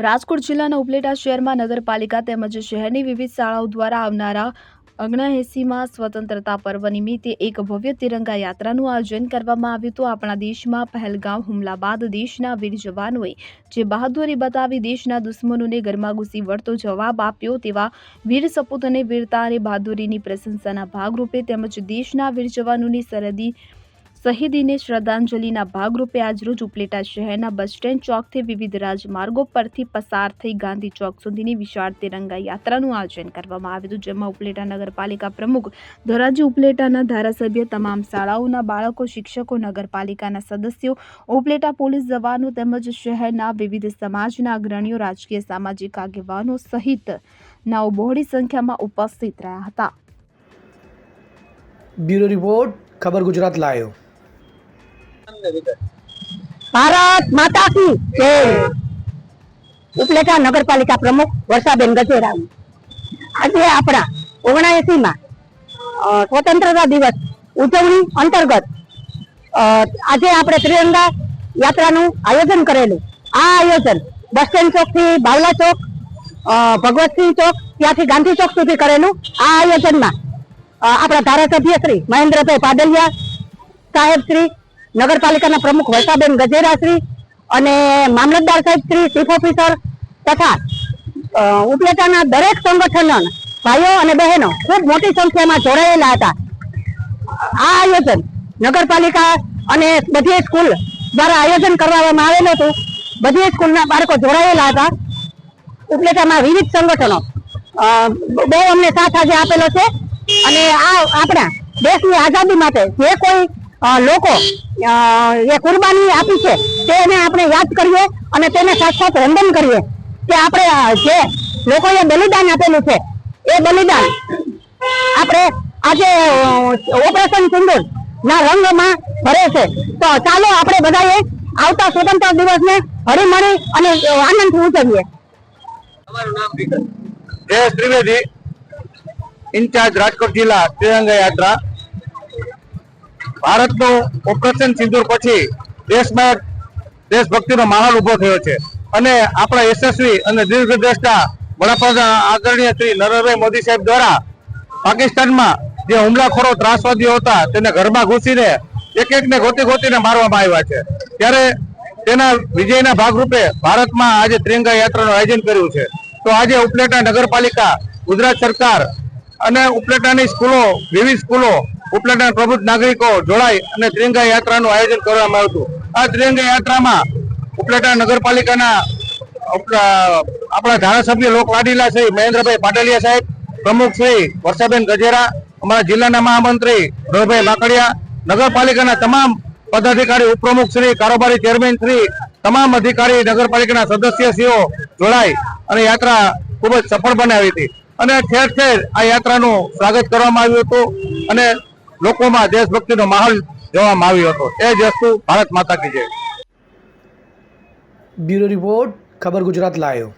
રાજકોટ જિલ્લાના ઉપલેટા શહેરમાં નગરપાલિકા તેમજ શહેરની વિવિધ શાળાઓ દ્વારા આવનારા અગ્નાએસીમાં સ્વતંત્રતા પર્વ નિમિત્તે એક ભવ્ય તિરંગા યાત્રાનું આયોજન કરવામાં આવ્યું હતું. આપણા દેશમાં પહેલગામ હુમલા બાદ દેશના વીર જવાનોએ જે બહાદુરી બતાવી દેશના દુશ્મનોને ઘરમાં વળતો જવાબ આપ્યો તેવા વીર સપૂત અને વીરતા અને બહાદુરીની પ્રશંસાના ભાગરૂપે તેમજ દેશના વીર જવાનોની સરહદી શહીદીને શ્રદ્ધાંજલિના ભાગરૂપે આજરોજ ઉપલેટા શહેરના બસ સ્ટેન્ડ ચોકથી વિવિધ રાજમાર્ગો પરથી પસાર થઈ ગાંધી ચોક સુધીની વિશાળ તિરંગા યાત્રાનું આયોજન કરવામાં આવ્યું હતું, જેમાં ઉપલેટા નગરપાલિકા પ્રમુખ ધોરાજી ઉપલેટાના ધારાસભ્ય, તમામ શાળાઓના બાળકો, શિક્ષકો, નગરપાલિકાના સદસ્યો, ઉપલેટા પોલીસ જવાનો તેમજ શહેરના વિવિધ સમાજના અગ્રણીઓ, રાજકીય સામાજિક આગેવાનો સહિત નાઓ બહોળી સંખ્યામાં ઉપસ્થિત રહ્યા હતા. બ્યુરો રિપોર્ટ, ખબર ગુજરાત લાયો ભારત માતા કી જય. ઉપલેટા નગરપાલિકા પ્રમુખ વર્ષાબેન ગજેરા આજે આપણા ઓગણાએસી માં સ્વતંત્રતા દિવસ ઉજવણી અંતર્ગત આજે આપણે ત્રિરંગા યાત્રાનું આયોજન કરેલું. આ આયોજન બસ સ્ટેન્ડ ચોકથી બાવલા ચોક ભગવતસિંહ ચોક, ત્યાંથી ગાંધી ચોક સુધી કરેલું. આ આયોજનમાં આપણા ધારાસભ્ય શ્રી મહેન્દ્રભાઈ પાડલિયા સાહેબ શ્રી નગરપાલિકાના પ્રમુખ વર્ષાબેન ગજેરા શ્રી અને મામલતદાર સાહેબ શ્રી ચીફ ઓફિસર તથા ઉપલેટાના દરેક સંગઠન ભાઈઓ અને બહેનો ખૂબ મોટી સંખ્યામાં જોડાયેલા હતા. આ આયોજન નગરપાલિકા અને બધી સ્કૂલ દ્વારા આયોજન કરવામાં આવેલું હતું. બધી સ્કૂલના બાળકો જોડાયેલા હતા. ઉપલેટામાં વિવિધ સંગઠનો બહુ અમને સાથ આજે આપેલો છે. અને આ આપણા દેશની આઝાદી માટે જે કોઈ લોકો એ કુરબાની આપી છે તેને આપણે યાદ કરીએ અને તેને સાથ સાથ વંદન કરીએ. કે આપણે જે લોકોએ બલિદાન આપેલું છે, એ બલિદાન આપણે આજે ઓપરેશન સિંદૂર ના રંગમાં ભરે છે. તો ચાલો આપણે બધાએ આવતા સ્વતંત્ર દિવસને હળીમળી અને આનંદથી ઉજવીએ. જયેશ ત્રિવેદી. ઇન્ચાર્જ રાજકોટ જિલ્લા ત્રિરંગા યાત્રા. ભારતનું ઓપરેશન સિંદૂર પછી દેશમાં દેશભક્તિનો માહોલ ઊભો થયો છે. અને આપણા યશસ્વી અને દીર્ઘદ્રષ્ટા વડાપ્રધાન આદરણીય શ્રી નરેન્દ્રભાઈ મોદી સાહેબ દ્વારા પાકિસ્તાનમાં જે હુમલાખોરો ત્રાસવાદીઓ હતા તેને ઘરમાં ઘૂસીને એક એકને ગોતી ગોતીને મારવામાં આવ્યા છે. ત્યારે તેના વિજયના ભાગરૂપે ભારતમાં આજે ત્રિરંગા યાત્રાનું આયોજન કર્યું છે. તો આજે ઉપલેટા નગરપાલિકા, ગુજરાત સરકાર અને ઉપલેટાની સ્કૂલો, વિવિધ સ્કૂલો ઉપલેટાના પ્રબુદ્ધ નાગરિકો જોડાઈ અને ત્રિરંગા યાત્રાનું આયોજન કરવામાં આવ્યું આ ત્રિરંગા યાત્રામાં ઉપલેટા નગરપાલિકાના આપણા ધારાસભ્ય લોકલાડીલા શ્રી મહેન્દ્રભાઈ પાટલિયા સાહેબ, પ્રમુખ શ્રી વર્ષાબેન ગજેરા, અમારા જિલ્લાના મહામંત્રી રવિભાઈ માકડિયા નગરપાલિકાના તમામ પદાધિકારી, ઉપપ્રમુખ શ્રી કારોબારી ચેરમેન શ્રી, તમામ અધિકારી, નગરપાલિકાના સદસ્યશ્રીઓ જોડાઈ અને યાત્રા ખૂબ જ સફળ બનાવી હતી. અને ઠેર ઠેર આ યાત્રાનું સ્વાગત કરવામાં આવ્યું હતું. અને લોકોમાં દેશભક્તિનો માહોલ જોવામાં આવ્યો હતો. એ જ વસ્તુ ભારત માતા કી જય. બ્યુરો રિપોર્ટ, ખબર ગુજરાત લાયો